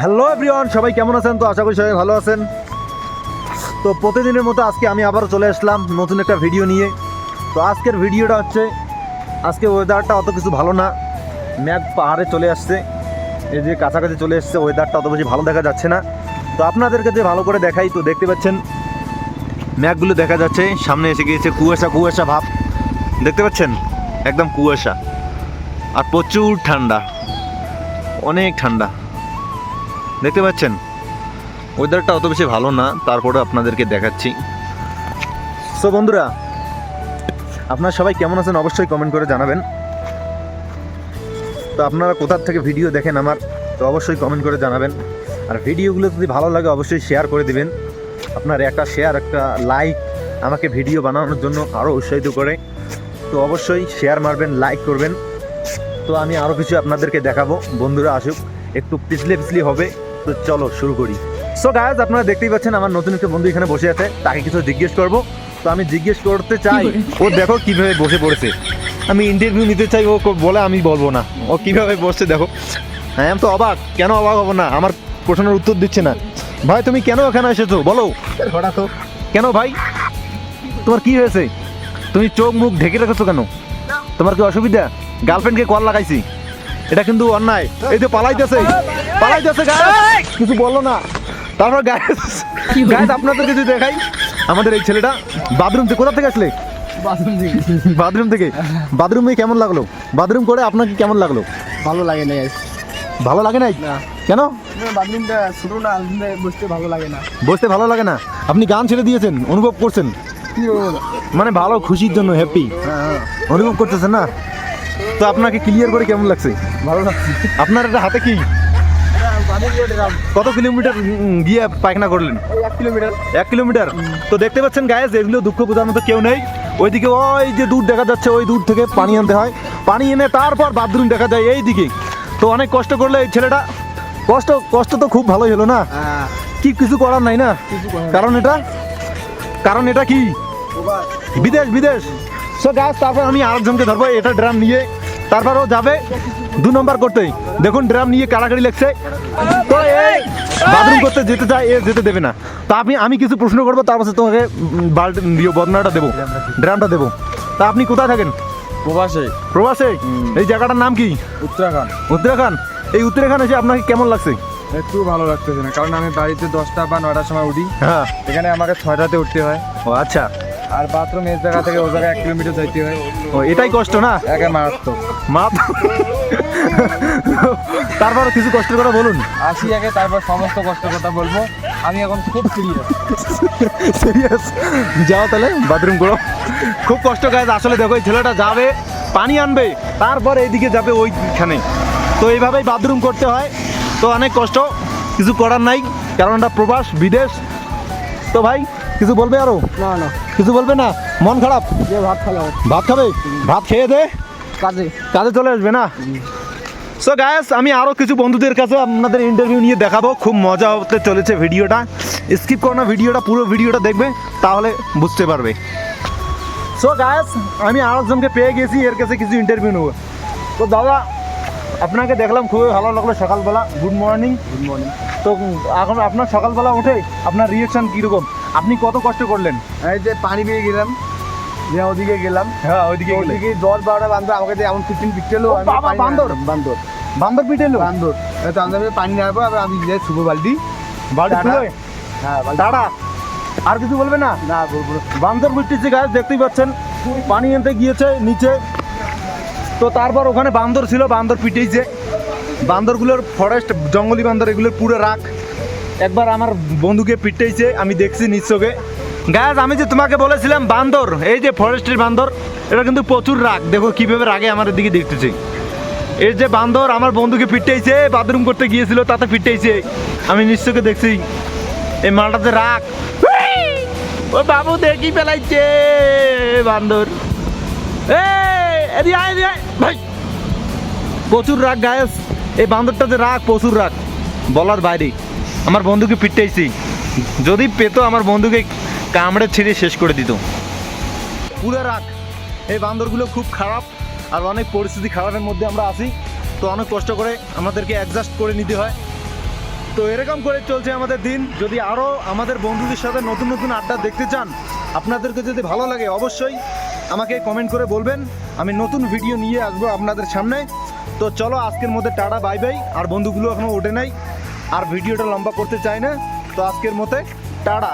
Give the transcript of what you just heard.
Hello everyone সবাই কেমন আছেন? তো আশা করি সবাই ভালো আছেন। তো প্রতিদিনের মতো আজকে আমি আবারও চলে আসলাম নতুন একটা ভিডিও নিয়ে। তো আজকের ভিডিওটা হচ্ছে, আজকে ওয়েদারটা অত কিছু ভালো না। ম্যাঘ পাহাড়ে চলে আসছে। এই যে কাছাকাছি চলে এসছে ওয়েদারটা অত বেশি ভালো দেখা যাচ্ছে না। তো আপনাদেরকে যে ভালো করে দেখাই, তো দেখতে পাচ্ছেন ম্যাঘগুলো দেখা যাচ্ছে। সামনে এসে গিয়েছে কুয়াশা কুয়াশা ভাব। দেখতে পাচ্ছেন? একদম কুয়াশা। আর প্রচুর ঠান্ডা। অনেক ঠান্ডা। দেখতে পাচ্ছেন? ওয়েদারটা অত বেশি ভালো না তারপরে আপনাদেরকে দেখাচ্ছি। সো বন্ধুরা, আপনারা সবাই কেমন আছেন অবশ্যই কমেন্ট করে জানাবেন। তো আপনারা কোথার থেকে ভিডিও দেখেন আমার, তো অবশ্যই কমেন্ট করে জানাবেন। আর ভিডিওগুলো যদি ভালো লাগে, অবশ্যই শেয়ার করে দিবেন। আপনার একটা শেয়ার একটা লাইক আমাকে ভিডিও বানানোর জন্য আরও উৎসাহিত করে। তো অবশ্যই শেয়ার মারবেন লাইক করবেন। তো আমি আরও কিছু আপনাদেরকে দেখাবো। বন্ধুরা, আসুক, একটু পিছলে পিছলি হবে। তো চলো শুরু করি। সো গায়াজ আপনারা দেখতেই পাচ্ছেন আমার নতুন একটা বন্ধু এখানে বসে আছে তাকে কিছু জিজ্ঞেস করব। তো আমি জিজ্ঞেস করতে চাই ও দেখো কীভাবে বসে পড়েছে। আমি ইন্টারভিউ নিতে চাই ও বলে আমি বলব না। ও কীভাবে বসছে দেখো। হ্যাঁ আমি তো অবাক কেন অবাক হব না? আমার প্রশ্নের উত্তর দিচ্ছে না। ভাই তুমি কেন এখানে এসেছ? বলো। হঠাৎ তো। কেন ভাই? তোমার কি হয়েছে? তুমি চোখ মুখ ঢেকে রেখেছো কেন? তোমার কি অসুবিধা? গার্লফ্রেন্ডকে কল লাগাইছি। এটা কিন্তু অন্যায়। এই যে পালাইতেছে। পালাইতেছে গায়ে কিছু বলল না। তারপর গায়েস গায়েস আপনাদের কিছু দেখাই আমাদের এই ছেলেটা বাথরুম থেকে কোথা থেকে আসলে? বাথরুম থেকে। বাথরুমে কেমন লাগল? বাথরুম করে আপনাকে কেমন লাগল? ভালো লাগে না ভালো লাগে নাই? কেন? বাথরুমটা ছোট না বসতে ভালো লাগে না। বসতে ভালো লাগে না? আপনি গান ছেড়ে দিয়েছেন অনুভব করছেন? কি মানে ভালো খুশির জন্য হ্যাপি হ্যাঁ অনুভব করতেছেন না? তো আপনাকে ক্লিয়ার করে কেমন লাগছে? ভালো লাগছে। আপনার এটা হাতে কি? কত কিলোমিটার গিয়ে পায়খানা করলেন? এক কিলোমিটার। এক কিলোমিটার তো দেখতে পাচ্ছেন গায়েস এগুলো দুঃখ বোঝার মতো কেউ নেই। ওইদিকে ওই যে দূর দেখা যাচ্ছে ওই দূর থেকে পানি আনতে হয়। পানি এনে তারপর বাথরুম দেখা যায় এই দিকে তো অনেক কষ্ট করলে এই ছেলেটা। কষ্ট কষ্ট তো খুব ভালোই হলো না? হ্যাঁ। কি কিছু করার নাই না। কারণ এটা কারণ এটা কি? বিদেশ বিদেশ। সো গাছ তারপর আমি আরেকজনকে ধরবো এটা ড্রাম নিয়ে। তারপর ও যাবে। দু নম্বর করতে দেখুন ড্রাম নিয়ে কাড়াকাড়ি লাগছে। তো এই বাথরুম করতে যেতে চায় এ যেতে দেবে না। তা আপনি আমি কিছু প্রশ্ন করব তারপর তোমাকে উম, বাল্টি বদনাটা দেবো ড্রামটা দেবো। তা আপনি কোথায় থাকেন? প্রবাসে। প্রবাসে? এই জায়গাটার নাম কি? উত্তরাখণ্ড। উত্তরাখণ্ড। এই উত্তরাখণ্ড এসে আপনাকে কেমন লাগছে? একটু ভালো লাগতেছে না কারণ আমি বাড়িতে দশটা বা নয়টার সময় উঠি। হ্যাঁ। এখানে আমাকে ছয়টাতে উঠতে হয়। ও আচ্ছা। আর বাথরুম এই জায়গা থেকে ও জায়গায় এক কিলোমিটার যাইতে হয়। ও এটাই কষ্ট না? একে মারাত্মক। মা তারপর কিছু কষ্টের কথা বলুন। আসি আগে তারপর সমস্ত কষ্ট কথা বলব। আমি এখন খুব সিরিয়াস সিরিয়াস যাও তাহলে বাথরুম করো খুব কষ্ট গাছ আসলে দেখো এই ছেলেটা যাবে পানি আনবে তারপর এইদিকে যাবে ওইখানে। তো এইভাবেই বাথরুম করতে হয়। তো অনেক কষ্ট কিছু করার নাই কারণ এটা প্রবাস বিদেশ। তো ভাই কিছু বলবে আরও? না না। কিছু বলবে না? মন খারাপ? যে ভাত ভাত খাবে? ভাত খেয়ে দে। কাজে। কাজে চলে আসবে না? সো গায়েস আমি আরও কিছু বন্ধুদের কাছে আপনাদের ইন্টারভিউ নিয়ে দেখাবো। খুব মজা হতে চলেছে ভিডিওটা। স্কিপ করো না ভিডিওটা পুরো ভিডিওটা দেখবে তাহলে বুঝতে পারবে। সো গায়েস আমি আরেকজনকে পেয়ে গেছি এর কাছে কিছু ইন্টারভিউ নেব। তো দাদা আপনাকে দেখলাম খুবই ভালো লাগল সকালবেলা। গুড মর্নিং গুড মর্নিং তো এখন আপনার সকালবেলা উঠে আপনার রিয়েকশন কীরকম? আপনি কত কষ্ট করলেন? এই যে পানি পেয়ে গেলাম। দিয়ে ওদিকে গেলাম। হ্যাঁ ওইদিকে গেলে। ওদিকে দশ বারোটা বান্দর আমাকে দিয়ে এমন ফিফটিন পিকটেলো ও বান্দর? বান্দর। বান্দর পিটেলো বান্দর। তো আমাদের পানি নেওয়ার আবার আমি যে শুভ বালতি। হ্যাঁ দাঁড়া। আর কিছু বলবে না? না বলব বান্দর বৃষ্টিছে গাছ দেখতেই পাচ্ছেন পানি আনতে গিয়েছে নিচে। তো তারপর ওখানে বান্দর ছিল বান্দর পিটেইছে। বান্দরগুলোর ফরেস্ট জঙ্গলি বান্দর এগুলোর পুরো রাখ। একবার আমার বন্ধুকে পিটেইছে আমি দেখছি নিশ্চকে গাছ আমি যে তোমাকে বলেছিলাম বান্দর, এই যে ফরেস্টের বান্দর, এটা কিন্তু প্রচুর রাগ। দেখো কীভাবে রাগে আমার দিকে দেখতেছে। এর যে বান্দর আমার বন্ধুকে পিটেইছে বাথরুম করতে গিয়েছিল, তাতে পিটেইছে আমি নিশ্চয়কে দেখছি, এই মালটাতে রাগ। ও বাবু, দেখি পেলাইছে বান্দর। ভাই, প্রচুর রাগ গায়েস এই বান্দরটাতে রাগ, প্রচুর রাগ। বলার বাইরে, আমার বন্ধুকে পিটাইছি যদি পেতো আমার বন্ধুকে কামড়ে ছিঁড়ে শেষ করে দিত। পুরো রাগ এই বান্দরগুলো খুব খারাপ আর অনেক পরিস্থিতি খারাপের মধ্যে আমরা আসি তো অনেক কষ্ট করে আমাদেরকে অ্যাডজাস্ট করে নিতে হয়। তো এরকম করে চলছে আমাদের দিন। যদি আরও আমাদের বন্ধুদের সাথে নতুন নতুন আড্ডা দেখতে চান, আপনাদেরকে যদি ভালো লাগে অবশ্যই আমাকে কমেন্ট করে বলবেন। আমি নতুন ভিডিও নিয়ে আসব আপনাদের সামনে। তো চলো আজকের মধ্যে টাটা বাই বাই আর বন্ধুগুলো এখনও ওঠে নাই। আর ভিডিওটা লম্বা করতে চাই না। তো আজকের মতে টাটা।